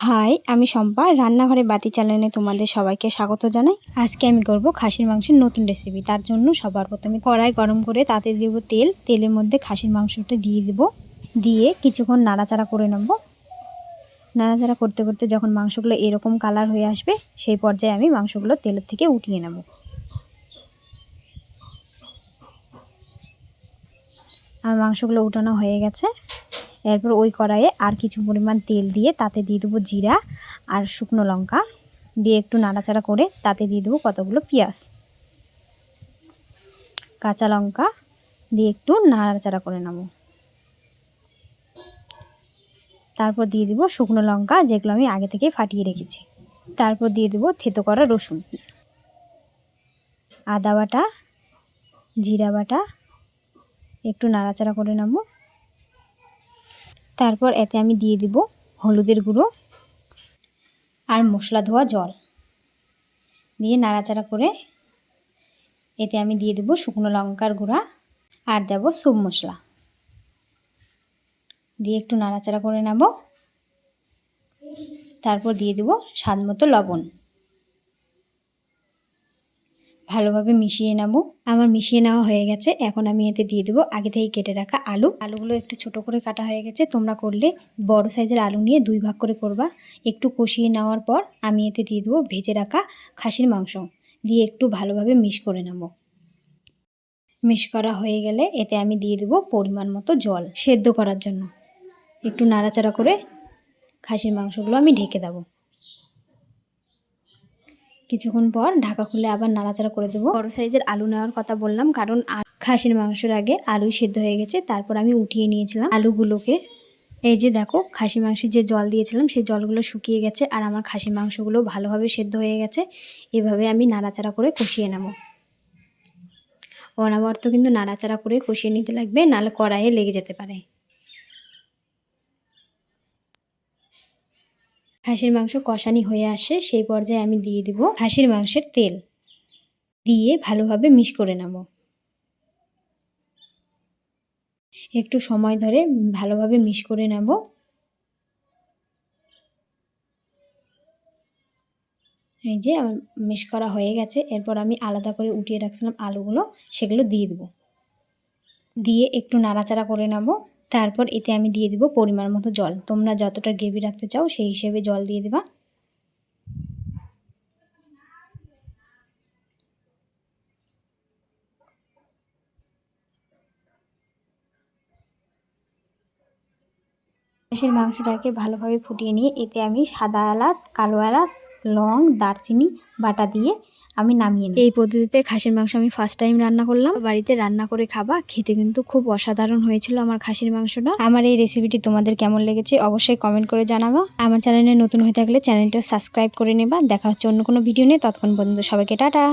High, আমি শম্পা, রান্নাঘরে বাতি চ্যানেলে তোমাদের সবাইকে স্বাগত জানাই। আজকে আমি করব খাসির মাংসের নতুন রেসিপি তার জন্য সবার প্রথমে কড়াই গরম করে তাতে দেব তেল। তেলের মধ্যে খাসির মাংসটা দিয়ে দেব। দিয়ে কিছুক্ষণ নাড়াচাড়া করে নেব। নাড়াচাড়া করতে করতে যখন মাংসগুলো এরকম কালার হয়ে আসবে, সেই পর্যায়ে আমি মাংসগুলো তেলের থেকে উঠিয়ে নেব। আর মাংসগুলো উঠানো হয়ে গেছে। এরপর ওই কড়াইয়ে আর কিছু পরিমাণ তেল দিয়ে তাতে দিয়ে দেবো জিরা আর শুকনো লঙ্কা। দিয়ে একটু নাড়াচাড়া করে তাতে দিয়ে দেবো কতগুলো পেঁয়াজ। কাঁচা লঙ্কা দিয়ে একটু নাড়াচাড়া করে নেব। তারপর দিয়ে দিব শুকনো লঙ্কা যেগুলো আমি আগে থেকে ফাটিয়ে রেখেছি। তারপর দিয়ে দেবো থেতো করা রসুন। আদা বাটা, জিরা বাটা, একটু নাড়াচাড়া করে নেব। তারপর এতে আমি দিয়ে দিব হলুদের গুঁড়ো আর মশলা ধোয়া জল। দিয়ে নাড়াচাড়া করে এতে আমি দিয়ে দেব শুকনো লঙ্কার গুঁড়া আর দেব সুপ মশলা। দিয়ে একটু নাড়াচাড়া করে নেব। তারপর দিয়ে দেব স্বাদ মতো লবণ। ভালোভাবে মিশিয়ে নেব। আমার মিশিয়ে নেওয়া হয়ে গেছে। এখন আমি এতে দিয়ে দেবো আগে থেকে কেটে রাখা আলু। আলুগুলো একটু ছোট করে কাটা হয়ে গেছে। তোমরা করলে বড় সাইজের আলু নিয়ে দুই ভাগ করে করবা। একটু কষিয়ে নেওয়ার পর আমি এতে দিয়ে দেবো ভেজে রাখা খাসির মাংস। দিয়ে একটু ভালোভাবে মিশ করে নেব। মিশ করা হয়ে গেলে এতে আমি দিয়ে দেবো পরিমাণ মতো জল সেদ্ধ করার জন্য। একটু নাড়াচাড়া করে খাসির মাংসগুলো আমি ঢেকে দেবো। কিছুক্ষণ পর ঢাকা খুলে আবার নাড়াচাড়া করে দেবো। বড় সাইজের আলু নেওয়ার কথা বললাম, কারণ খাসির মাংসের আগে আলুই সেদ্ধ হয়ে গেছে, তারপর আমি উঠিয়ে নিয়েছিলাম আলুগুলোকে। এই যে দেখো, খাসি মাংসে যে জল দিয়েছিলাম, সেই জলগুলো শুকিয়ে গেছে আর আমার খাসি মাংসগুলো ভালোভাবে সেদ্ধ হয়ে গেছে। এভাবে আমি নাড়াচাড়া করে কষিয়ে নেব। অনাবর্ত কিন্তু নাড়াচাড়া করে কষিয়ে নিতে লাগবে, নাহলে কড়াইয়ে লেগে যেতে পারে। খাসির মাংস কষানি হয়ে আসে, সেই পর্যায়ে আমি দিয়ে দেব খাসির মাংসের তেল। দিয়ে ভালোভাবে মিশ করে নেব। একটু সময় ধরে ভালোভাবে মিশ করে নেব। এই যে আমার মিশ করা হয়ে গেছে, এরপর আমি আলাদা করে উঠিয়ে রাখছিলাম আলুগুলো, সেগুলো দিয়ে দেবো। দিয়ে একটু নাড়াচাড়া করে নেব। তারপর এতে আমি দিয়ে দিব পরিমাণ মতো জল। তোমরা যতটা গ্রেভি রাখতে চাও সেই হিসেবে জল দিয়ে দেবা। হাঁসের মাংসটাকে ভালোভাবে ফুটিয়ে নিয়ে এতে আমি সাদা এলাচ, কালো এলাচ, লং, দারচিনি, বাটা দিয়ে আমি নামিয়ে নিই এই পদ্ধতিতে খাসির মাংস আমি ফার্স্ট টাইম রান্না করলাম। বাড়িতে রান্না করে খাবা খেতে কিন্তু খুব অসাধারণ হয়েছিল আমার খাসির মাংসটা। আমার এই রেসিপিটি তোমাদের কেমন লেগেছে অবশ্যই কমেন্ট করে জানাবা। আমার চ্যানেলে নতুন হয়ে থাকলে চ্যানেলটা সাবস্ক্রাইব করে নেবা। দেখা হচ্ছে অন্য কোনো ভিডিও নিয়ে। ততক্ষণ পর্যন্ত সবাইকে টাটা।